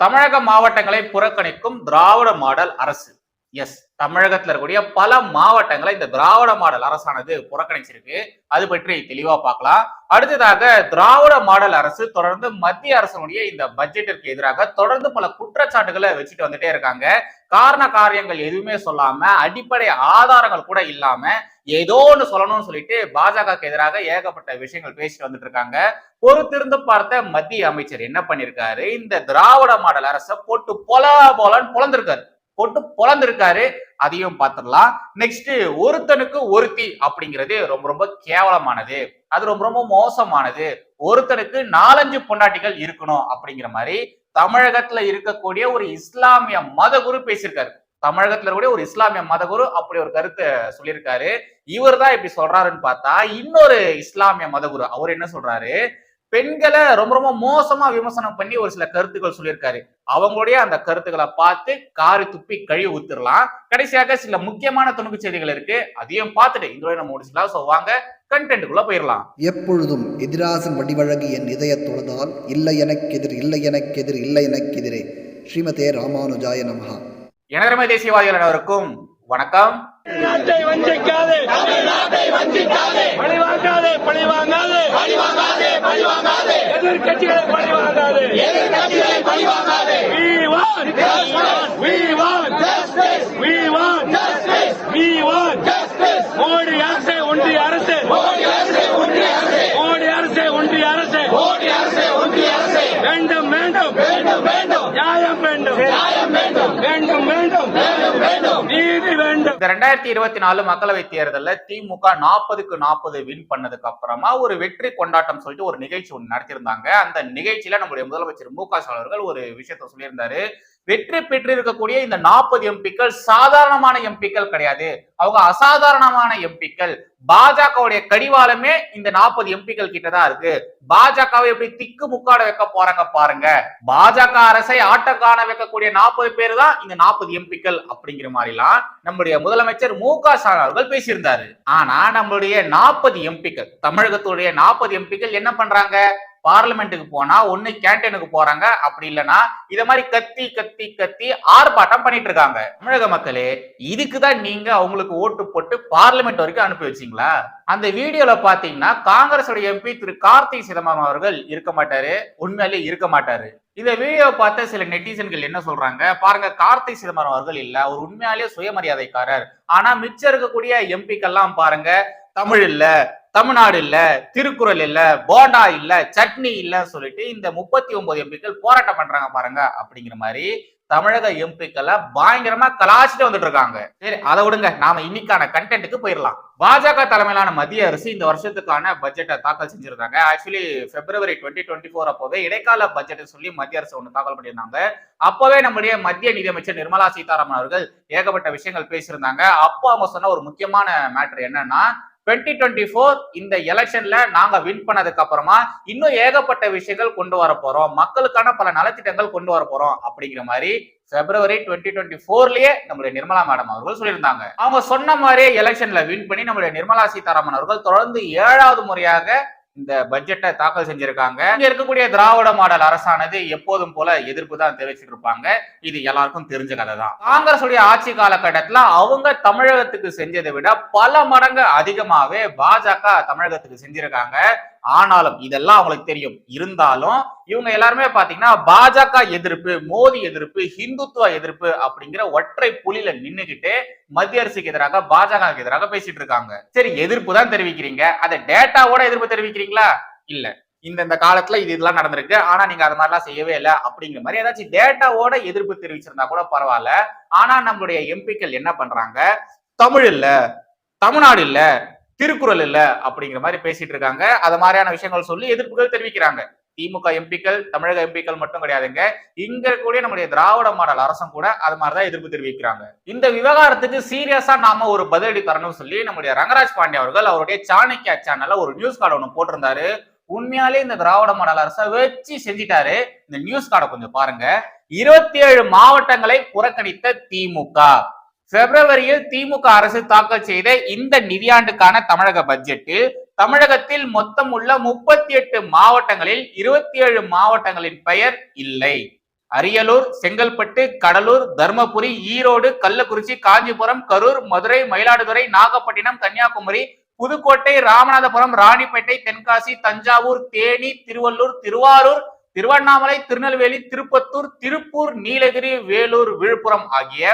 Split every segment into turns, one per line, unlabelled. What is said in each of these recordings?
தமிழக மாவட்டங்களை புறக்கணிக்கும் திராவிட மாடல் அரசு. எஸ் தமிழகத்தில் இருக்கக்கூடிய பல மாவட்டங்களை இந்த திராவிட மாடல் அரசானது புறக்கணிச்சிருக்கு. அது பற்றி தெளிவா பார்க்கலாம். அடுத்ததாக திராவிட மாடல் அரசு தொடர்ந்து மத்திய அரசனுடைய இந்த பட்ஜெட்டிற்கு எதிராக தொடர்ந்து பல குற்றச்சாட்டுகளை வச்சுட்டு வந்துட்டே இருக்காங்க. காரண காரியங்கள் எதுவுமே சொல்லாம அடிப்படை ஆதாரங்கள் கூட இல்லாம ஏதோ ஒன்று சொல்லணும்னு சொல்லிட்டு பாஜகவுக்கு எதிராக ஏகப்பட்ட விஷயங்கள் பேசிட்டு வந்துட்டு இருக்காங்க. பொறுத்திருந்து பார்த்த மத்திய அமைச்சர் என்ன பண்ணிருக்காரு? இந்த திராவிட மாடல் அரசை போட்டு பொல போலன்னு பொழந்திருக்காரு போட்டு பொழந்திருக்காரு அதையும் பார்த்துடலாம். நெக்ஸ்ட் ஒருத்தனுக்கு ஒருத்தி அப்படிங்கிறது ரொம்ப ரொம்ப கேவலமானது. அது ரொம்ப ரொம்ப மோசமானது. ஒருத்தனுக்கு நாலஞ்சு பொண்டாட்டிகள் இருக்கணும் அப்படிங்கிற மாதிரி தமிழகத்துல இருக்கக்கூடிய ஒரு இஸ்லாமிய மதகுரு பேசியிருக்காரு. தமிழகத்துல இருக்கக்கூடிய ஒரு இஸ்லாமிய மதகுரு அப்படி ஒரு கருத்தை சொல்லியிருக்காரு. இவர் தான் இப்படி சொல்றாருன்னு பார்த்தா இன்னொரு இஸ்லாமிய மதகுரு அவர் என்ன சொல்றாரு? பெண்களை ரொம்ப ரொம்ப மோசமா விமர்சனம் பண்ணி ஒரு சில கருத்துக்கள் சொல்லியிருக்காரு. அவங்களுடைய அந்த கருத்துக்களை பார்த்து காரி துப்பி கழுவி ஊத்திரலாம். கடைசியாக சில முக்கியமான துணுக்கு செய்திகள் இருக்கு. அதையும் பார்த்துட்டு இந்த நம்ம முடிச்சுக்கலாம். ஸோ வாங்க கண்டென்ட்டுக்குள்ள போயிடலாம்
எப்பொழுதும் எதிராசன் வடிவழகு என் இதய தொழுதால் இல்லை எனக்கு எதிர் இல்லை எனக்கெதிர் இல்லை எனக்கெதிரே ஸ்ரீமதே ராமானுஜாய நமஹா.
எனதரமை தேசியவாதிகள் அனைவருக்கும் வணக்கம்.
நாட்டை வஞ்சிக்காதே. தமிழ்நாட்டை வஞ்சிக்காதே. பழிவாங்காதே பழிவாங்காதே பழிவாங்காதே பழிவாங்காதே எதிர்க்கட்சிகளை பழிவாங்காதே எதிர்க்கட்சிகளை பழிவாங்காதே we want justice. We want justice. We want justice. We want justice. Modi அரசு ஒன்றிய அரசு. மோடி அரசே ஒன்றிய அரசு மோடி அரசே ஒன்றிய அரசு மோடி அரசே ஒன்றிய அரசு வேண்டும் வேண்டும் வேண்டும் வேண்டும் நியாயம் வேண்டும் நியாயம் வேண்டும் வேண்டும் வேண்டும் வேண்டும் வேண்டும் நீதி வேண்டும்
இந்த ரெண்டாயிரத்தி இருபத்தி நாலு மக்களவை தேர்தலில் திமுக நாற்பதுக்கு நாற்பது வின் பண்ணதுக்கு அப்புறமா ஒரு வெற்றி கொண்டாட்டம் சொல்லிட்டு ஒரு நிகழ்ச்சி ஒன்று நடத்தியிருந்தாங்க. அந்த நிகழ்ச்சியில நம்முடைய முதலமைச்சர் மு க ஸ்டாலின் அவர்கள் ஒரு விஷயத்த சொல்லியிருந்தாரு. வெற்றி பெற்று இருக்கக்கூடிய இந்த நாற்பது எம்பிக்கள் சாதாரணமான எம்பிக்கள் கிடையாது. அவங்க அசாதாரணமான எம்பிக்கள். பாஜகவுடைய கடிவாளமே இந்த நாற்பது எம்பிக்கள் கிட்ட தான் இருக்கு. பாஜகவை எப்படி திக்கு முக்காட வைக்க போறாங்க பாருங்க. பாஜக அரசை ஆட்ட காண வைக்கக்கூடிய நாற்பது பேர் தான் இந்த நாற்பது எம்பிக்கள் அப்படிங்கிற மாதிரிலாம் நம்முடைய முதலமைச்சர் மு க ஸ்டாலின் அவர்கள் பேசியிருந்தாரு. ஆனா நம்மளுடைய நாற்பது எம்பிக்கள் தமிழகத்துடைய நாற்பது எம்பிக்கள் என்ன பண்றாங்க? பார்லிமெண்ட்டுக்கு போனா ஒண்ணு கேண்டீனுக்கு போறாங்க அப்படி இல்லைன்னா இத மாதிரி கத்தி கத்தி கத்தி ஆர்ப்பாட்டம் பண்ணிட்டு இருக்காங்க. தமிழக மக்களே இதுக்குதான் நீங்க அவங்களுக்கு ஓட்டு போட்டு பார்லிமெண்ட் வரைக்கும் அனுப்பி வச்சீங்களா? அந்த வீடியோல பாத்தீங்கன்னா காங்கிரஸ் எம்பி திரு கார்த்திக் சிதம்பரம் அவர்கள் இருக்க மாட்டாரு உண்மையிலேயே இருக்க மாட்டாரு. இந்த வீடியோ பார்த்த சில நெட்டிசன்கள் என்ன சொல்றாங்க? பாருங்க கார்த்திக் சிதம்பரம் அவர்கள் இல்ல அவர் உண்மையாலேயே சுயமரியாதைக்காரர். ஆனா மிச்சம் இருக்கக்கூடிய எம்பிக்கெல்லாம் பாருங்க தமிழ் இல்ல தமிழ்நாடு இல்ல திருக்குறள் இல்ல போண்டா இல்ல சட்னி இல்ல சொல்லிட்டு இந்த முப்பத்தி ஒன்பது எம்பிக்கள் போராட்டம் பண்றாங்க பாருங்க அப்படிங்கிற மாதிரி தமிழக எம்பிக்களை பயங்கரமா கலாச்சிட்டு வந்துட்டு இருக்காங்க. சரி அதை விடுங்க. நாம இன்னைக்கான கண்டென்ட்டுக்கு போயிடலாம். பாஜக தலைமையிலான மத்திய அரசு இந்த வருஷத்துக்கான பட்ஜெட்டை தாக்கல் செஞ்சிருக்காங்க actually February twenty twenty four அப்போவே இடைக்கால பட்ஜெட்டை சொல்லி மத்திய அரசு ஒன்று தாக்கல் பண்ணியிருந்தாங்க. அப்பவே நம்முடைய மத்திய நிதியமைச்சர் நிர்மலா சீதாராமன் அவர்கள் ஏகப்பட்ட விஷயங்கள் பேசியிருந்தாங்க. அப்போ அவங்க சொன்ன ஒரு முக்கியமான மேட்ரு என்னன்னா டுவெண்ட்டி டுவெண்ட்டி ஃபோர் இந்த எலெக்ஷன்ல நாங்க வின் பண்ணதுக்கு அப்புறமா இன்னும் ஏகப்பட்ட விஷயங்கள் கொண்டு வர போறோம். மக்களுக்கான பல நலத்திட்டங்கள் கொண்டு வர போறோம் அப்படிங்கிற மாதிரி பிப்ரவரி டுவெண்ட்டி டுவெண்ட்டி ஃபோர்லயே நம்மளுடைய நிர்மலா மேடம் அவர்கள் சொல்லியிருந்தாங்க. அவங்க சொன்ன மாதிரியே எலெக்ஷன்ல வின் பண்ணி நம்மளுடைய நிர்மலா சீதாராமன் அவர்கள் தொடர்ந்து ஏழாவது முறையாக இந்த பட்ஜெட்டை தாக்கல் செஞ்சிருக்காங்க. இங்க இருக்கக்கூடிய திராவிட மாடல் அரசானது எப்போதும் போல எதிர்ப்பு தான் தெரிவிச்சிட்டு இருப்பாங்க. இது எல்லாருக்கும் தெரிஞ்ச கதை தான். காங்கிரஸ் உடைய ஆட்சி காலகட்டத்துல அவங்க தமிழகத்துக்கு செஞ்சதை விட பல மடங்கு அதிகமாவே பாஜக தமிழகத்துக்கு செஞ்சிருக்காங்க. ஆனாலும் இதெல்லாம் அவங்களுக்கு தெரியும். இருந்தாலும் இவங்க எல்லாருமே பாத்தீங்கன்னா பாஜக எதிர்ப்பு மோடி எதிர்ப்பு ஹிந்துத்துவ எதிர்ப்பு அப்படிங்கிற ஒற்றை புலியில நின்னுகிட்டு மத்திய அரசுக்கு எதிராக பாஜகவுக்கு எதிராக பேசிட்டு இருக்காங்க. சரி எதிர்ப்பு தான் தெரிவிக்கிறீங்க. அதை டேட்டாவோட எதிர்ப்பு தெரிவிக்கிறீங்களா? இல்ல. இந்த இந்த காலத்துல இது இதெல்லாம் நடந்திருக்கு. ஆனா நீங்க அது மாதிரிலாம் செய்யவே இல்லை அப்படிங்கிற மாதிரி ஏதாச்சும் டேட்டாவோட எதிர்ப்பு தெரிவிச்சிருந்தா கூட பரவாயில்ல. ஆனா நம்மளுடைய எம்பிக்கள் என்ன பண்றாங்க? தமிழ் இல்ல தமிழ்நாடு இல்ல திருக்குறள் இல்ல அப்படிங்கிற மாதிரி பேசிட்டு இருக்காங்க. அது மாதிரியான விஷயங்கள் சொல்லி எதிர்ப்புகள் தெரிவிக்கிறாங்க. திமுக எம்பிக்கள் தமிழக எம்பிக்கள் மட்டும் கிடையாதுங்க. இங்க கூட நம்முடைய திராவிட மாடல் அரசும் கூட அது மாதிரிதான் எதிர்ப்பு தெரிவிக்கிறாங்க. இந்த விவகாரத்துக்கு சீரியஸா நாம ஒரு பதிலடி தரணும்னு சொல்லி நம்முடைய ரங்கராஜ் பாண்டே அவர்கள் அவருடைய சாணக்கியா சேனல்ல ஒரு நியூஸ் கார்டு ஒன்று போட்டிருந்தாரு. உண்மையாலே இந்த திராவிட மாடல் அரசை வச்சு செஞ்சிட்டாரு. இந்த நியூஸ் கார்டை கொஞ்சம் பாருங்க. இருபத்தி ஏழு மாவட்டங்களை புறக்கணித்த திமுக. பிப்ரவரியில் திமுக அரசு தாக்கல் செய்த இந்த நிதியாண்டுக்கான தமிழக பட்ஜெட்டில் தமிழகத்தில் மொத்தம் உள்ள முப்பத்தி எட்டு மாவட்டங்களில் இருபத்தி ஏழு மாவட்டங்களின் பெயர் இல்லை. அரியலூர் செங்கல்பட்டு கடலூர் தர்மபுரி ஈரோடு கள்ளக்குறிச்சி காஞ்சிபுரம் கரூர் மதுரை மயிலாடுதுறை நாகப்பட்டினம் கன்னியாகுமரி புதுக்கோட்டை ராமநாதபுரம் ராணிப்பேட்டை தென்காசி தஞ்சாவூர் தேனி திருவள்ளூர் திருவாரூர் திருவண்ணாமலை திருநெல்வேலி திருப்பத்தூர் திருப்பூர் நீலகிரி வேலூர் விழுப்புரம் ஆகிய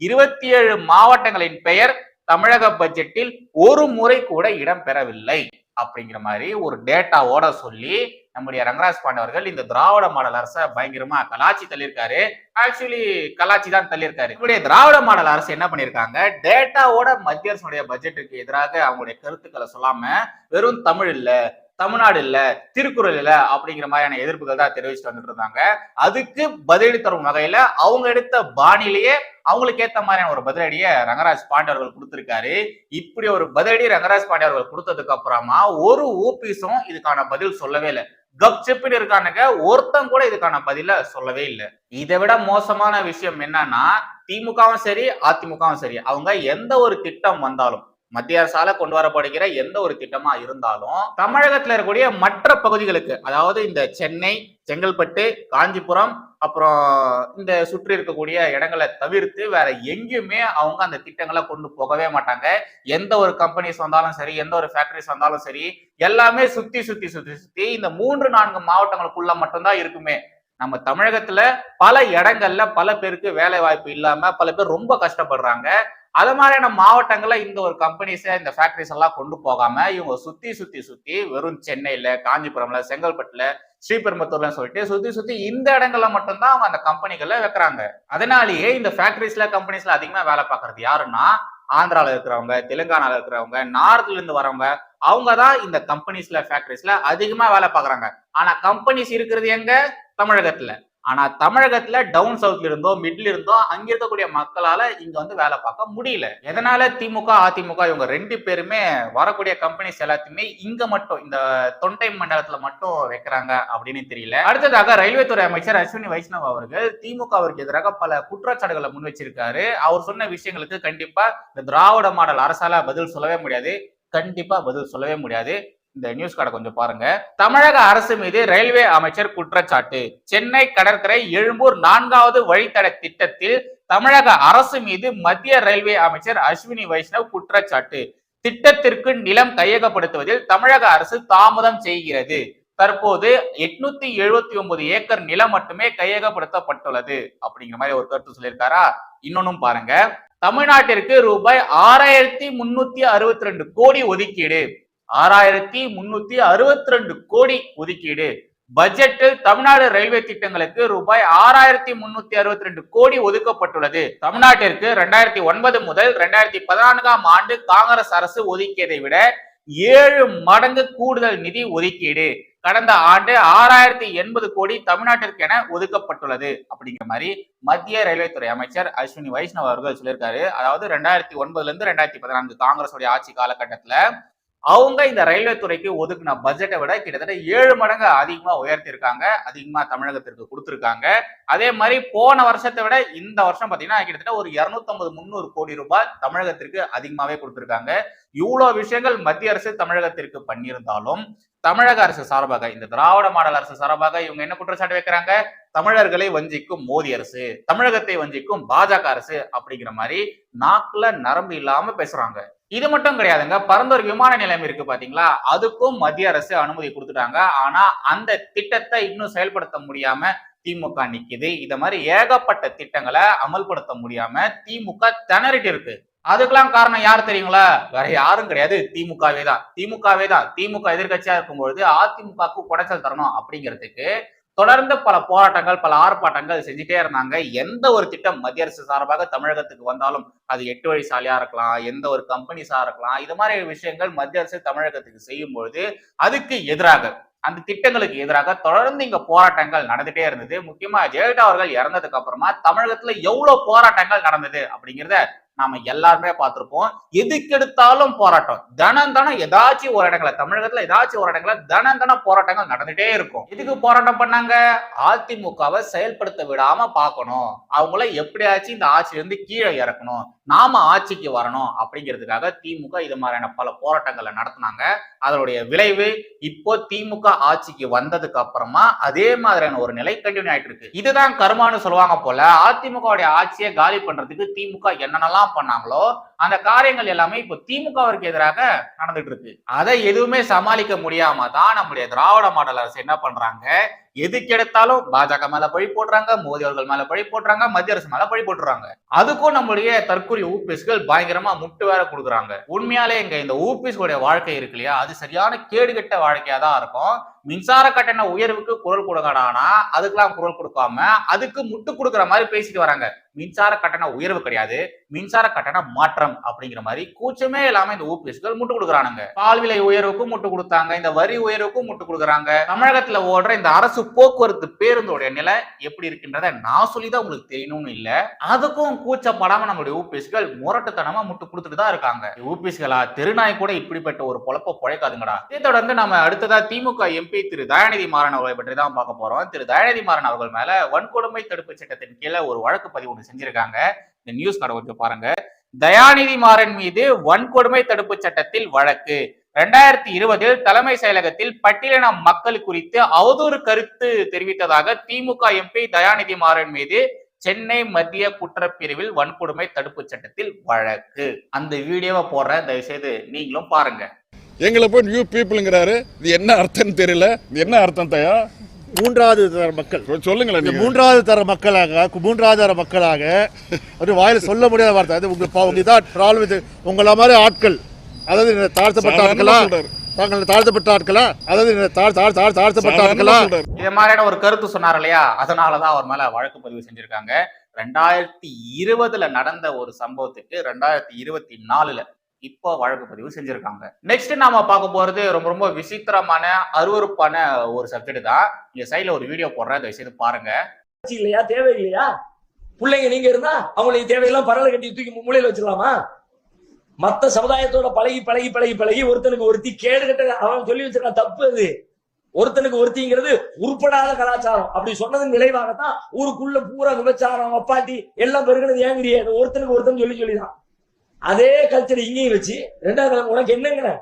இருபத்தி ஏழு மாவட்டங்களின் பெயர் தமிழக பட்ஜெட்டில் ஒரு முறை கூட இடம்பெறவில்லை அப்படிங்கிற மாதிரி ஒரு டேட்டாவோட சொல்லி நம்முடைய ரங்கராஜ் பாண்டவர்கள் இந்த திராவிட மாடல் அரசை பயங்கரமா கலாச்சி தள்ளியிருக்காரு. ஆக்சுவலி கலாச்சி தான் தள்ளியிருக்காரு. இவருடைய திராவிட மாடல் அரசு என்ன பண்ணியிருக்காங்க? டேட்டாவோட மத்திய அரசுடைய பட்ஜெட்டுக்கு எதிராக அவங்களுடைய கருத்துக்களை சொல்லாம வெறும் தமிழ் இல்ல. தமிழ்நாடு இல்ல திருக்குறள் இல்ல அப்படிங்கிற மாதிரியான எதிர்ப்புகள் தான் தெரிவிச்சுட்டு வந்துட்டு இருந்தாங்க. அதுக்கு பதிலடி தரும் வகையில அவங்க எடுத்த பாணியிலேயே அவங்களுக்கு ஏத்த மாதிரியான ஒரு பதிலடியை ரங்கராஜ் பாண்டே அவர்கள் கொடுத்திருக்காரு. இப்படி ஒரு பதிலடி ரங்கராஜ் பாண்டே அவர்கள் கொடுத்ததுக்கு அப்புறமா ஒரு ஓபிஸும் இதுக்கான பதில் சொல்லவே இல்லை. கப்சிப்னு இருக்கானுங்க ஒருத்தன் கூட இதுக்கான பதில சொல்லவே இல்லை. இதை விட மோசமான விஷயம் என்னன்னா திமுகவும் சரி அதிமுகவும் சரி அவங்க எந்த ஒரு திட்டம் வந்தாலும் மத்திய அரசால கொண்டு வரப்படுகிற எந்த ஒரு திட்டமா இருந்தாலும் தமிழகத்துல இருக்கக்கூடிய மற்ற பகுதிகளுக்கு அதாவது இந்த சென்னை செங்கல்பட்டு காஞ்சிபுரம் அப்புறம் இந்த சுற்றி இருக்கக்கூடிய இடங்களை தவிர்த்து வேற எங்கேயுமே அவங்க அந்த திட்டங்களை கொண்டு போகவே மாட்டாங்க. எந்த ஒரு கம்பெனிஸ் வந்தாலும் சரி எந்த ஒரு ஃபேக்டரிஸ் வந்தாலும் சரி எல்லாமே சுத்தி சுத்தி சுத்தி சுத்தி இந்த மூன்று நான்கு மாவட்டங்களுக்குள்ள மட்டும்தான் இருக்குமே. நம்ம தமிழகத்துல பல இடங்கள்ல பல பேருக்கு வேலை வாய்ப்பு இல்லாம பல பேர் ரொம்ப கஷ்டப்படுறாங்க. அது மாதிரியான மாவட்டங்களில் இந்த ஒரு கம்பெனிஸை இந்த ஃபேக்டரிஸ் எல்லாம் கொண்டு போகாம இவங்க சுத்தி சுத்தி சுத்தி வெறும் சென்னையில காஞ்சிபுரம்ல செங்கல்பட்டுல ஸ்ரீபெரும்புத்தூர்ல சொல்லிட்டு சுத்தி சுத்தி இந்த இடங்கள்ல மட்டும்தான் அவங்க அந்த கம்பெனிகளை வைக்கிறாங்க. அதனாலேயே இந்த ஃபேக்டரிஸ்ல கம்பெனிஸ்ல அதிகமா வேலை பார்க்கறது யாருன்னா ஆந்திராவில் இருக்கிறவங்க தெலுங்கானால இருக்கிறவங்க நார்த்ல இருந்து வரவங்க அவங்க தான் இந்த கம்பெனிஸ்ல ஃபேக்டரிஸ்ல அதிகமா வேலை பார்க்குறாங்க. ஆனா கம்பெனிஸ் இருக்கிறது எங்க? தமிழகத்துல. ஆனா தமிழகத்துல டவுன் சவுத்ல இருந்தோ மிட்ல இருந்தோ அங்க இருக்கக்கூடிய மக்களால இங்க வந்து வேலை பார்க்க முடியல. எதனால திமுக அதிமுக இவங்க ரெண்டு பேருமே வரக்கூடிய கம்பெனிஸ் எல்லாத்தையுமே இங்க மட்டும் இந்த தொண்டை மண்டலத்துல மட்டும் வைக்கிறாங்க அப்படின்னு தெரியல. அடுத்ததாக ரயில்வே துறை அமைச்சர் அஸ்வினி வைஷ்ணவ் அவர்கள் அவருக்கு எதிராக பல குற்றச்சாட்டுகளை முன் வச்சிருக்காரு. அவர் சொன்ன விஷயங்களுக்கு கண்டிப்பா இந்த திராவிட மாடல் அரசால பதில் சொல்லவே முடியாது. கண்டிப்பா பதில் சொல்லவே முடியாது. இந்த நியூஸ் கார்டை கொஞ்சம் பாருங்க. தமிழக அரசு மீது ரயில்வே அமைச்சர் குற்றச்சாட்டு. சென்னை கடற்கரை எழும்பூர் நான்காவது வழித்தட திட்டத்தில் தமிழக அரசு மீது மத்திய ரயில்வே அமைச்சர் அஸ்வினி வைஷ்ணவ் குற்றச்சாட்டு. திட்டத்திற்கு நிலம் கையகப்படுத்துவதில் தமிழக அரசு தாமதம் செய்கிறது. தற்போது எட்நூத்தி எழுபத்தி ஒன்பது ஏக்கர் நிலம் மட்டுமே கையகப்படுத்தப்பட்டுள்ளது. அப்படிங்கிற மாதிரி ஒரு கருத்து சொல்லியிருக்காரா? இன்னொன்னும் பாருங்க. தமிழ்நாட்டிற்கு ரூபாய் ஆறாயிரத்தி முன்னூத்தி அறுபத்தி ரெண்டு கோடி ஒதுக்கீடு. ஆறாயிரத்தி முன்னூத்தி அறுபத்தி ரெண்டு கோடி ஒதுக்கீடு. பட்ஜெட்டில் தமிழ்நாடு ரயில்வே திட்டங்களுக்கு ரூபாய் ஆறாயிரத்தி முன்னூத்தி அறுபத்தி ரெண்டு கோடி ஒதுக்கப்பட்டுள்ளது. தமிழ்நாட்டிற்கு ரெண்டாயிரத்தி ஒன்பது முதல் ரெண்டாயிரத்தி பதினான்காம் ஆண்டு காங்கிரஸ் அரசு ஒதுக்கியதை விட ஏழு மடங்கு கூடுதல் நிதி ஒதுக்கீடு. கடந்த ஆண்டு ஆறாயிரத்தி எண்பது கோடி தமிழ்நாட்டிற்கென ஒதுக்கப்பட்டுள்ளது. அப்படிங்கிற மாதிரி மத்திய ரயில்வே துறை அமைச்சர் அஸ்வினி வைஷ்ணவ் அவர்கள் சொல்லியிருக்காரு. அதாவது ரெண்டாயிரத்தி ஒன்பதுல இருந்து ரெண்டாயிரத்தி பதினான்கு காங்கிரஸ் ஆட்சி காலகட்டத்துல அவங்க இந்த ரயில்வே துறைக்கு ஒதுக்குன பட்ஜெட்டை விட கிட்டத்தட்ட ஏழு மடங்கு அதிகமாக உயர்த்திருக்காங்க அதிகமாக தமிழகத்திற்கு கொடுத்துருக்காங்க. அதே மாதிரி போன வருஷத்தை விட இந்த வருஷம் பார்த்தீங்கன்னா கிட்டத்தட்ட ஒரு 250 முந்நூறு கோடி ரூபாய் தமிழகத்திற்கு அதிகமாகவே கொடுத்துருக்காங்க. இவ்வளோ விஷயங்கள் மத்திய அரசு தமிழகத்திற்கு பண்ணியிருந்தாலும் தமிழக அரசு சார்பாக இந்த திராவிட மாடல் அரசு சார்பாக இவங்க என்ன குற்றச்சாட்டு வைக்கிறாங்க? தமிழர்களை வஞ்சிக்கும் மோடி அரசு தமிழகத்தை வஞ்சிக்கும் பாஜக அரசு அப்படிங்கிற மாதிரி நாக்குல நரம்பு இல்லாம பேசுறாங்க. இது மட்டும் கிடையாதுங்க. பரந்தூர் விமான நிலையம் இருக்கு பாத்தீங்களா? அதுக்கும் மத்திய அரசு அனுமதி கொடுத்துட்டாங்க. ஆனா அந்த திட்டத்தை இன்னும் செயல்படுத்த முடியாம திமுக நிக்குது. இத மாதிரி ஏகப்பட்ட திட்டங்களை அமல்படுத்த முடியாம திமுக திணறிட்டு இருக்கு. அதுக்கெல்லாம் காரணம் யார் தெரியுங்களா? வேற யாரும் கிடையாது. திமுகவே தான். திமுகவே தான். திமுக எதிர்கட்சியா இருக்கும்பொழுது அதிமுகவுக்கு குடைச்சல் தரணும் அப்படிங்கிறதுக்கு தொடர்ந்து பல போராட்டங்கள் பல ஆர்ப்பாட்டங்கள் செஞ்சுட்டே இருந்தாங்க. எந்த ஒரு திட்டம் மத்திய அரசு சார்பாக தமிழகத்துக்கு வந்தாலும் அது எட்டு வழி சாலையா இருக்கலாம் எந்த ஒரு கம்பெனிஸா இருக்கலாம். இது மாதிரி விஷயங்கள் மத்திய அரசு தமிழகத்துக்கு செய்யும் பொழுது அதுக்கு எதிராக அந்த திட்டங்களுக்கு எதிராக தொடர்ந்து இங்க போராட்டங்கள் நடந்துட்டே இருந்தது. முக்கியமா ஜெயலலிதா அவர்கள் இறந்ததுக்கு அப்புறமா தமிழகத்துல எவ்வளவு போராட்டங்கள் நடந்தது அப்படிங்கிறத நாம எல்லாருமே பார்த்திருப்போம். எதுக்கெடுத்தாலும் போராட்டம். தினம் தனம் ஏதாச்சும் ஒரு இடங்கள தமிழகத்துல ஏதாச்சும் ஒரு இடங்கள தினம் தன போராட்டங்கள் நடந்துட்டே இருக்கும். எதுக்கு போராட்டம் பண்ணாங்க? அதிமுகவை செயல்படுத்த விடாம பார்க்கணும். அவங்கள எப்படியாச்சும் இந்த ஆட்சியில இருந்து கீழே இறக்கணும். நாம ஆட்சிக்கு வரணும் அப்படிங்கிறதுக்காக திமுக இது மாதிரியான பல போராட்டங்களை நடத்தினாங்க. அதனுடைய விளைவு இப்போ திமுக ஆட்சிக்கு வந்ததுக்கு அப்புறமா அதே மாதிரியான ஒரு நிலை கண்டினியூ ஆயிட்டு இருக்கு. இதுதான் கருமான்னு சொல்லுவாங்க போல அதிமுகவுடைய ஆட்சியை காலி பண்றதுக்கு திமுக என்னென்னலாம் பண்ணாங்களோ அந்த காரியங்கள் எல்லாமே இப்போ திமுகவிற்கு எதிராக நடந்துட்டு இருக்கு. அதை எதுவுமே சமாளிக்க முடியாம தான் நம்முடைய திராவிட மாடல் அரசு என்ன பண்றாங்க? எதுக்கு எடுத்தாலும் பாஜக மேல பழி போடுறாங்க மோடி அவர்கள் மேல பழி போடுறாங்க மத்திய அரசு மேல பழி போட்டுறாங்க அதுக்கும் நம்மளுடைய தற்கொலை ஊபிஸ்கள் பயங்கரமா முட்டு வேற கொடுக்குறாங்க. உண்மையாலே இங்க இந்த ஊபிஸ்களுடைய வாழ்க்கை இருக்கு இல்லையா? அது சரியான கேடுகட்ட வாழ்க்கையா தான் இருக்கும். மின்சார கட்டண உயர்வுக்கு குரல் கொடுக்கறானா அதுக்கெல்லாம் குரல் கொடுக்காம அதுக்கு முட்டு கொடுக்குற மாதிரி பேசிட்டு வராங்க. மின்சார கட்டண உயர்வு கிடையாது. மின்சார கட்டண மாற்றம் அப்படிங்கிற மாதிரி கூச்சமே இல்லாம இந்த ஓபிஎஸ்கள் முட்டு கொடுக்குறானுங்க. பால் விலை உயர்வுக்கும் முட்டு கொடுத்தாங்க இந்த வரி உயர்வுக்கும் முட்டு கொடுக்குறாங்க. தமிழகத்துல ஓடுற இந்த அரசு போக்குவரத்து பேருந்தோடைய நிலை எப்படி இருக்கின்றத நான் சொல்லிதான் உங்களுக்கு தெரியணும்னு இல்ல. அதுக்கும் கூச்சப்படாம நம்மளுடைய ஓபிஎஸ்கள் முரட்டுத்தனமா முட்டு கொடுத்துட்டு தான் இருக்காங்க. ஓபிஎஸ்களா தெருநாய் கூட இப்படிப்பட்ட ஒரு பொழப்ப பொழைக்காதுங்கடா. இதை தொடர்ந்து நம்ம அடுத்ததா திமுக எம்பி திரு தயாநிதி மாறன் அவர்களை பற்றி தான் பார்க்க போறோம். திரு தயாநிதி மாறன் அவர்கள் மேல வன்கொடுமை தடுப்பு சட்டத்தின் கீழே ஒரு வழக்கு பதிவு ஒன்று செஞ்சிருக்காங்க. இந்த நியூஸ் கடை கொஞ்சம் பாருங்க. தயாநிதி மாறன் மீது வன்கொடுமை தடுப்பு சட்டத்தில் வழக்கு. ரெண்டாயிரத்தி இருபதில் தலைமை செயலகத்தில் பட்டியலின மக்கள் குறித்து அவதூறு கருத்து தெரிவித்ததாக திமுக எம்பி தயாநிதி மாறன் மீது சென்னை மத்திய குற்றப்பிரிவில் வன்கொடுமை தடுப்பு சட்டத்தில் வழக்கு. அந்த வீடியோவை போடுற தயவு செய்து நீங்களும் பாருங்க.
எங்களை போய் நியூ பீப்புளுங்கிறாரு. இது என்ன அர்த்தம்னு தெரியல. இது என்ன அர்த்தம் தயா?
மூன்றாவது தர மக்கள்.
கொஞ்சம் சொல்லுங்களேன்
மூன்றாவது தர மக்களாக மூன்றாவது தர மக்களாக ஒரு வாயில சொல்ல முடியாத வார்த்தை. அது உங்க உங்க இதான் ப்ராப்ளம் உங்கள மாதிரி ஆட்கள். அதாவது தாழ்த்தப்பட்ட ஆட்களா. தாங்கள் தாழ்த்தப்பட்ட ஆட்களா? அதாவது தாழ்த்தப்பட்ட ஆட்களா.
இது மாதிரியான ஒரு கருத்து சொன்னார் இல்லையா? அதனாலதான் அவர் மேல வழக்கு பதிவு செஞ்சிருக்காங்க. ரெண்டாயிரத்தி இருபதுல நடந்த ஒரு சம்பவத்துக்கு ரெண்டாயிரத்தி இருபத்தி நாலுல இப்போ வழக்கு பதிவு செஞ்சிருக்காங்க. நெக்ஸ்ட் நாம பார்க்க போறது ரொம்ப ரொம்ப விசித்திரமான அருவருப்பான ஒரு சப்ஜெக்ட் தான். இங்க சைடுல ஒரு வீடியோ போடுறேன். தயவு செய்து பாருங்க.
இல்லையா? தேவை இல்லையா பிள்ளைங்க நீங்க இருந்தா அவங்களுக்கு தேவையெல்லாம் பரவல கட்டி தூக்கி மூலையில வச்சிடலாமா? மத்த சமுதாயத்தோட பழகி பழகி பழகி பழகி ஒருத்தனுக்கு ஒருத்தி கேடு கட்ட அவன் சொல்லி வச்சிருக்கான் தப்பு அது. ஒருத்தனுக்கு ஒருத்திங்கிறது உருப்படாத கலாச்சாரம். அப்படி சொன்னதன் விளைவாகத்தான் ஊருக்குள்ள பூரா விபச்சாரம் அப்பாட்டி எல்லாம் பெருகிறது ஏன் கிடையாது ஒருத்தனுக்கு ஒருத்தன் சொல்லி சொல்லிதான். அதே கல்ச்சர் இங்கேயும் வச்சு ரெண்டாவது கல்யாணம் உனக்கு என்னங்கிற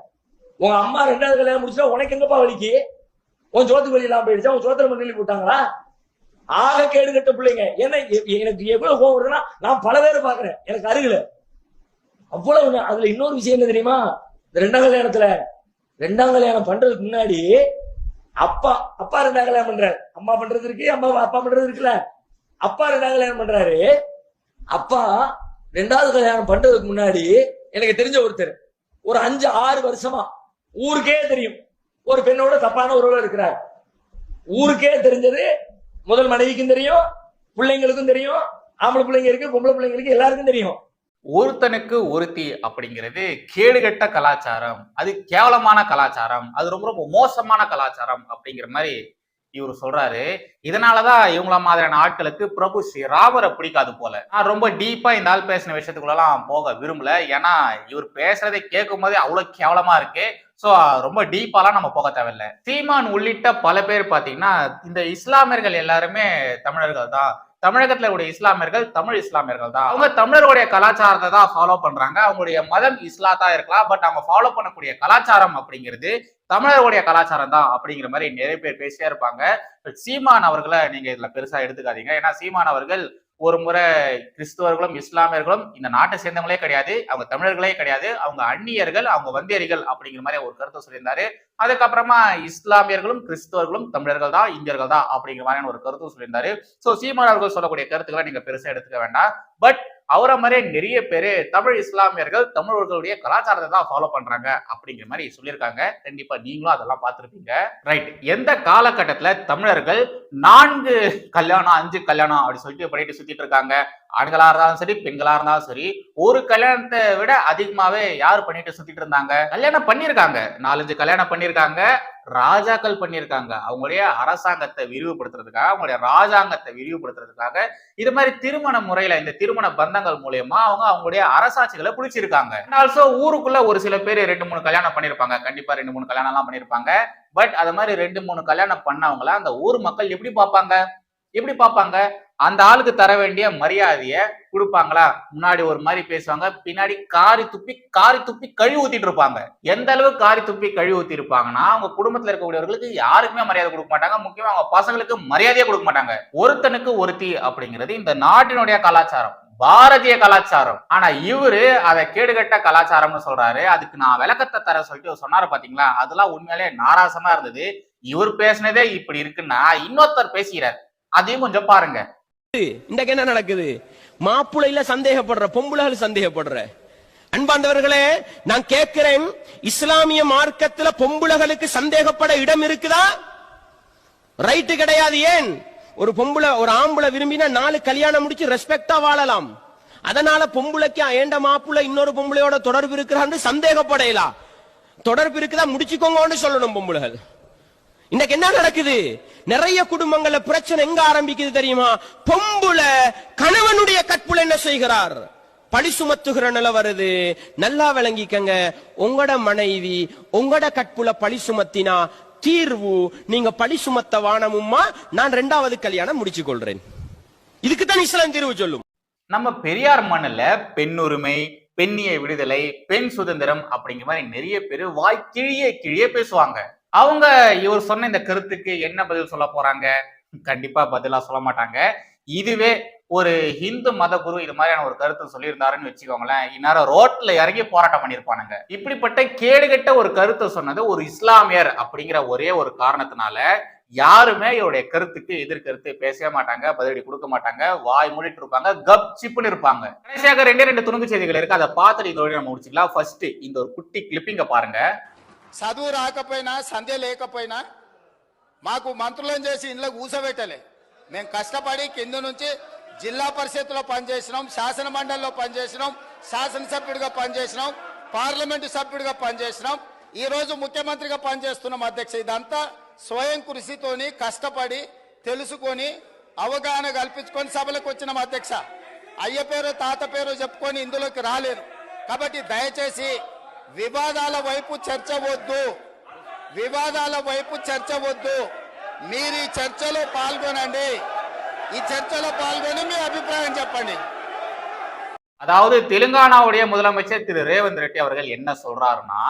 உங்க அம்மா ரெண்டாவது கல்யாணம் முடிச்சுட்டா உனக்கு எங்கப்பா வலிக்கு? உன் சோத்துக்கு வழி இல்லாம போயிடுச்சா? உன் சோத்திர மண்டலி போட்டாங்களா? ஆக கேடு கட்ட பிள்ளைங்க. ஏன்னா எ- எனக்கு எவ்வளவு கோவம் வருதுன்னா நான் பல பேரை பாக்குறேன் எனக்கு அருகில. அவ்வளவு அதுல இன்னொரு விஷயம் என்ன தெரியுமா? இந்த ரெண்டாம் கல்யாணத்துல ரெண்டாம் கல்யாணம் பண்றதுக்கு முன்னாடி அப்பா அப்பா ரெண்டாம் கல்யாணம் பண்றாரு. அம்மா பண்றது இருக்கு அம்மா அப்பா பண்றது இருக்குல்ல. அப்பா ரெண்டாம் கல்யாணம் பண்றாரு. அப்பா ரெண்டாவது கல்யாணம் பண்றதுக்கு முன்னாடி எனக்கு தெரிஞ்ச ஒருத்தர் ஒரு அஞ்சு ஆறு வருஷமா ஊருக்கே தெரியும். ஒரு பெண்ணோட தப்பான உறவுல இருக்கிறார். ஊருக்கே தெரிஞ்சது முதல் மனைவிக்கும் தெரியும் பிள்ளைங்களுக்கும் தெரியும் ஆம்பளை பிள்ளைங்க இருக்கு பொம்பளை பிள்ளைங்களுக்கு எல்லாருக்கும் தெரியும்.
ஒருத்தனுக்கு ஒருத்தி அப்படிங்கிறது கேடுகட்ட கலாச்சாரம் அது கேவலமான கலாச்சாரம் அது ரொம்ப ரொம்ப மோசமான கலாச்சாரம் அப்படிங்கிற மாதிரி இவர் சொல்றாரு இதனாலதான் இவங்கள மாதிரியான ஆட்களுக்கு பிரபு ஸ்ரீராமரை பிடிக்காது போல. நான் ரொம்ப டீப்பா இந்த ஆள் பேசின விஷயத்துக்குள்ளலாம் போக விரும்பல. ஏன்னா இவர் பேசுறதை கேட்கும் போதே அவ்வளவு கேவலமா இருக்கு. சோ ரொம்ப டீப்பாலாம் நம்ம போக தேவையில்ல. சீமான் உள்ளிட்ட பல பேர் பாத்தீங்கன்னா இந்த இஸ்லாமியர்கள் எல்லாருமே தமிழர்கள் தான். தமிழகத்துல உடைய இஸ்லாமியர்கள் தமிழ் இஸ்லாமியர்கள் தான். அவங்க தமிழருடைய கலாச்சாரத்தை தான் ஃபாலோ பண்றாங்க. அவங்களுடைய மதம் இஸ்லாத்தா இருக்கலாம். பட் அவங்க ஃபாலோ பண்ணக்கூடிய கலாச்சாரம் அப்படிங்கிறது தமிழருடைய கலாச்சாரம் தான் அப்படிங்கிற மாதிரி நிறைய பேர் பேசியே இருப்பாங்க. சீமான் அவர்களை நீங்க இதுல பெருசா எடுத்துக்காதீங்க. ஏன்னா சீமான் அவர்கள் ஒரு முறை கிறிஸ்துவர்களும் இஸ்லாமியர்களும் இந்த நாட்டை சேர்ந்தவங்களே கிடையாது அவங்க தமிழர்களே கிடையாது அவங்க அந்நியர்கள் அவங்க வந்தியர்கள் அப்படிங்கிற மாதிரி ஒரு கருத்தை சொல்லியிருந்தாரு. அதுக்கப்புறமா இஸ்லாமியர்களும் கிறிஸ்தவர்களும் தமிழர்கள் தான் இந்தியர்கள் தான் அப்படிங்கிற மாதிரியான ஒரு கருத்தும் சொல்லியிருந்தாரு. சோ சீமான் அவர்கள் சொல்லக்கூடிய கருத்துக்களை நீங்க பெருசா எடுத்துக்க வேண்டாம். பட் அவரை மாதிரியே நிறைய பேரு தமிழ் இஸ்லாமியர்கள் தமிழர்களுடைய கலாச்சாரத்தை தான் ஃபாலோ பண்றாங்க அப்படிங்கிற மாதிரி சொல்லியிருக்காங்க. கண்டிப்பா நீங்களும் அதெல்லாம் பார்த்துருப்பீங்க. ரைட் எந்த காலகட்டத்துல தமிழர்கள் நான்கு கல்யாணம் அஞ்சு கல்யாணம் அப்படி சொல்லிட்டு பண்ணிட்டு சுத்திட்டு இருக்காங்க? ஆண்களா இருந்தாலும் சரி பெண்களா இருந்தாலும் சரி ஒரு கல்யாணத்தை விட அதிகமாவே யார் பண்ணிட்டு சுத்திட்டு இருந்தாங்க? கல்யாணம் பண்ணியிருக்காங்க. நாலஞ்சு கல்யாணம் பண்ணியிருக்காங்க. ராஜாக்கள் பண்ணியிருக்காங்க. அவங்களுடைய அரசாங்கத்தை விரிவுபடுத்துறதுக்காக அவங்களுடைய ராஜாங்கத்தை விரிவுபடுத்துறதுக்காக இது மாதிரி திருமண முறையில இந்த திருமண பந்தங்கள் மூலயமா அவங்க அவங்களுடைய அரசாட்சிகளை பிடிச்சிருக்காங்க ஆல்சோ ஊருக்குள்ள ஒரு சில பேர் ரெண்டு மூணு கல்யாணம் பண்ணியிருப்பாங்க. கண்டிப்பா ரெண்டு மூணு கல்யாணம் எல்லாம் பண்ணியிருப்பாங்க. பட் அது மாதிரி ரெண்டு மூணு கல்யாணம் பண்ணவங்கள அந்த ஊர் மக்கள் எப்படி பார்ப்பாங்க? எப்படி பார்ப்பாங்க? அந்த ஆளுக்கு தர வேண்டிய மரியாதைய கொடுப்பாங்களா? முன்னாடி ஒரு மாதிரி பேசுவாங்க பின்னாடி காரி துப்பி காரி துப்பி கழுவி ஊத்திட்டு இருப்பாங்க. எந்த அளவு காரி துப்பி கழுவி ஊத்தி இருப்பாங்கன்னா அவங்க குடும்பத்துல இருக்கக்கூடியவர்களுக்கு யாருக்குமே மரியாதை கொடுக்க மாட்டாங்க. முக்கியமா அவங்க பசங்களுக்கு மரியாதையே கொடுக்க மாட்டாங்க. ஒருத்தனுக்கு ஒருத்தி அப்படிங்கிறது இந்த நாட்டினுடைய கலாச்சாரம் பாரதிய கலாச்சாரம். ஆனா இவரு அதை கேடுகட்ட கலாச்சாரம்னு சொல்றாரு. அதுக்கு நான் விளக்கத்தை தர சொல்லிட்டு சொன்னாரு பாத்தீங்களா? அதெல்லாம் உண்மையிலே நாராசமா இருந்தது. இவர் பேசினதே இப்படி இருக்குன்னா இன்னொருத்தர் பேசுகிறார் அதையும் கொஞ்சம் பாருங்க.
இன்றைக்கு என்ன நடக்குது? மாப்பிள்ளையில சந்தேகப்படுற பொம்புளைகள் சந்தேகப்படுற. அன்பாந்தவர்களே நான் கேட்கிறேன் இஸ்லாமிய மார்க்கத்துல பொம்புளைகளுக்கு சந்தேகப்பட இடம் இருக்குதா? ரைட்டு கிடையாது ஏன்? ஒரு பொம்பளை ஒரு ஆம்பளை விரும்பினா நாலு கல்யாணம் முடிச்சு ரெஸ்பெக்டா வாழலாம். அதனால பொம்பளைக்கு ஏண்ட மாப்புள்ள இன்னொரு பொம்பளையோட தொடர்பு இருக்கிறான்னு சந்தேகப்படையலாம் தொடர்பு இருக்குதா? முடிச்சுக்கோங்கன்னு சொல்லணும் பொம்பளைகள். இன்னைக்கு என்ன நடக்குது? நிறைய குடும்பங்கள்ல பிரச்சனை எங்க ஆரம்பிக்குது தெரியுமா? பொம்புல கணவனுடைய கற்புல என்ன செய்கிறார்? பழி சுமத்துகிற நிலை வருது. நல்லா விளங்கிக்கங்க. உங்களோட மனைவி உங்களோட கற்புல பழி சுமத்தினா தீர்வு. நீங்க பழி சுமத்த வானமும்மா நான் ரெண்டாவது கல்யாணம் முடிச்சு கொள்றேன் இதுக்கு தான் இஸ்லாம் தீர்வு சொல்லும்.
நம்ம பெரியார் மண்ணுல பெண் உரிமை பெண்ணிய விடுதலை பெண் சுதந்திரம் அப்படிங்கிற மாதிரி நிறைய பேர் வாய் கிழியே கிழிய பேசுவாங்க. அவங்க இவர் சொன்ன இந்த கருத்துக்கு என்ன பதில் சொல்ல போறாங்க? கண்டிப்பா பதிலா சொல்ல மாட்டாங்க. இதுவே ஒரு ஹிந்து மத குரு இது மாதிரியான ஒரு கருத்து சொல்லியிருந்தாருன்னு வச்சுக்கோங்களேன் இந்நேரம் ரோட்ல இறங்கி போராட்டம் பண்ணியிருப்பானுங்க. இப்படிப்பட்ட கேடுகட்ட ஒரு கருத்தை சொன்னது ஒரு இஸ்லாமியர் அப்படிங்கிற ஒரே ஒரு காரணத்தினால யாருமே இவருடைய கருத்துக்கு எதிர்கருத்து பேசவே மாட்டாங்க பதிலடி கொடுக்க மாட்டாங்க வாய் மூடிட்டு இருப்பாங்க கப் சிப்புன்னு இருப்பாங்க. கடைசியாக ரெண்டே ரெண்டு துணுக்கு செய்திகள் இருக்கு. அதை பார்த்துட்டு இதோட நம்ம முடிச்சுக்கலாம். ஃபர்ஸ்ட் இந்த ஒரு குட்டி கிளிப்பிங்க பாருங்க.
చదువు రాకపోయినా సంధ్య లేకపోయినా మాకు మంత్రులను చేసి ఇంట్లో కూసబెట్టలే మేము కష్టపడి కింద నుంచి జిల్లా పరిషత్లో పనిచేసినాం శాసన మండలిలో పనిచేసినాం శాసనసభ్యుడిగా పనిచేసినాం పార్లమెంటు సభ్యుడిగా పనిచేసినాం. ఈరోజు ముఖ్యమంత్రిగా పనిచేస్తున్నాం అధ్యక్ష. ఇదంతా స్వయం కృషితోని కష్టపడి తెలుసుకొని అవగాహన కల్పించుకొని సభలకు వచ్చినాం అధ్యక్ష. అయ్య పేరు తాత పేరు చెప్పుకొని ఇందులోకి రాలేను కాబట్టి దయచేసి వివాదాల వైపు చర్చ వద్దు వివాదాల వైపు చర్చ వద్దు మీరు ఈ చర్చలో పాల్గొనండి ఈ చర్చలో పాల్గొని మీ అభిప్రాయం చెప్పండి
அதாவது தெலுங்கானாவுடைய முதலமைச்சர் திரு ரேவந்த் ரெட்டி அவர்கள் என்ன சொல்றாருன்னா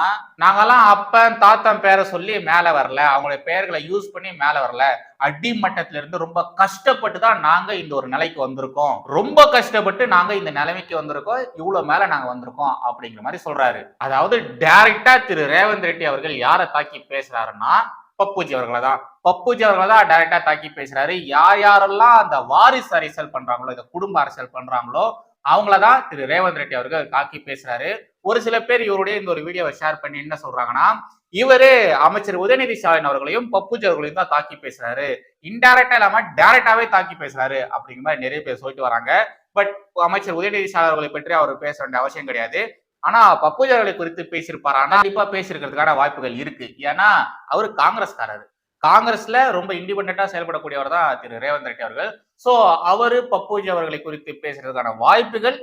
நாங்கெல்லாம் அப்பன் தாத்தன் பேரை சொல்லி மேல வரல அவங்களுடைய பெயர்களை யூஸ் பண்ணி மேல வரல அடிமட்டத்துல இருந்து ரொம்ப கஷ்டப்பட்டு தான் நாங்க இந்த ஒரு நிலைக்கு வந்திருக்கோம். ரொம்ப கஷ்டப்பட்டு நாங்க இந்த நிலைமைக்கு வந்திருக்கோம். இவ்வளவு மேல நாங்க வந்திருக்கோம் அப்படிங்கிற மாதிரி சொல்றாரு. அதாவது டைரக்டா திரு ரேவந்த் ரெட்டி அவர்கள் யாரை தாக்கி பேசுறாருன்னா பப்புஜி அவர்களை தான். பப்புஜி அவர்களை தான் டைரக்டா தாக்கி பேசுறாரு. யார் யாரெல்லாம் அந்த வாரிசு அரசியல் பண்றாங்களோ இந்த குடும்ப அரசியல் பண்றாங்களோ அவங்களதான் திரு ரேவந்த் ரெட்டி அவர்கள் தாக்கி பேசுறாரு. ஒரு சில பேர் இவருடைய இந்த ஒரு வீடியோவை ஷேர் பண்ணி என்ன சொல்றாங்கன்னா இவரு அமைச்சர் உதயநிதி ஸ்டாலின் அவர்களையும் பப்புஜி அவர்களையும் தான் தாக்கி பேசுறாரு. இன்டைரக்டா இல்லாம டைரக்டாவே தாக்கி பேசுறாரு அப்படிங்கிற மாதிரி நிறைய பேர் சொல்லிட்டு வராங்க. பட் அமைச்சர் உதயநிதி ஸ்டாலின் அவர்களை பற்றி அவர் பேச வேண்டிய அவசியம் கிடையாது. ஆனா பப்புஜி அவர்களை குறித்து பேசியிருப்பாரா? கண்டிப்பா பேசியிருக்கிறதுக்கான வாய்ப்புகள் இருக்கு. ஏன்னா அவரு காங்கிரஸ்காரர். காங்கிரஸ்ல ரொம்ப இண்டிபெண்டா செயல்படக்கூடியவர் தான் திரு ரேவந்த் ரெட்டி அவர்கள். சோ அவரு பப்புஜி அவர்களை குறித்து பேசுறதுக்கான வாய்ப்புகள்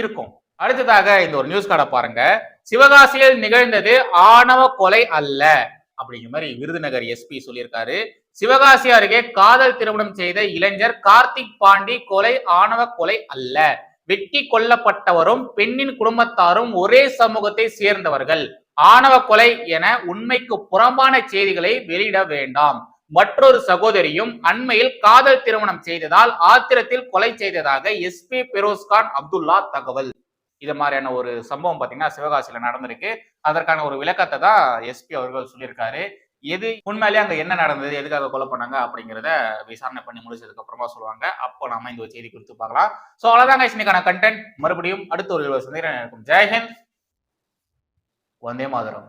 இருக்கும். அடுத்ததாக இந்த ஒரு நியூஸ் கார்டை பாருங்க. சிவகாசியில் நிகழ்ந்தது ஆணவ கொலை அல்ல அப்படிங்கிற மாதிரி விருதுநகர் எஸ்பி சொல்லியிருக்காரு. சிவகாசி அருகே காதல் திருமணம் செய்த இளைஞர் கார்த்திக் பாண்டி கொலை ஆணவ கொலை அல்ல. வெட்டி கொல்லப்பட்டவரும் பெண்ணின் குடும்பத்தாரும் ஒரே சமூகத்தை சேர்ந்தவர்கள். ஆணவ கொலை என உண்மைக்கு புறம்பான செய்திகளை வெளியிட வேண்டாம். மற்றொரு சகோதரியும் அண்மையில் காதல் திருமணம் செய்ததால் ஆத்திரத்தில் கொலை செய்ததாக எஸ்பி பெரோஸ்கான் அப்துல்லா தகவல். இது மாதிரியான ஒரு சம்பவம் பார்த்தீங்கன்னா சிவகாசியில் நடந்திருக்கு. அதற்கான ஒரு விளக்கத்தை தான் எஸ்பி அவர்கள் சொல்லியிருக்காரு. எது உண்மையிலேயே அங்கே என்ன நடந்தது எதுக்காக கொலை பண்ணாங்க அப்படிங்கிறத விசாரணை பண்ணி முடிச்சதுக்கு அப்புறமா சொல்லுவாங்க. அப்போ நாம இந்த செய்தி குறித்து பார்க்கலாம். ஸோ அவ்வளோதாங்க இன்னைக்கான கண்டென்ட் மறுபடியும் அடுத்த ஒரு சந்திரன் இருக்கும் ஜெயஹிந்த் வந்தே மாதரம்.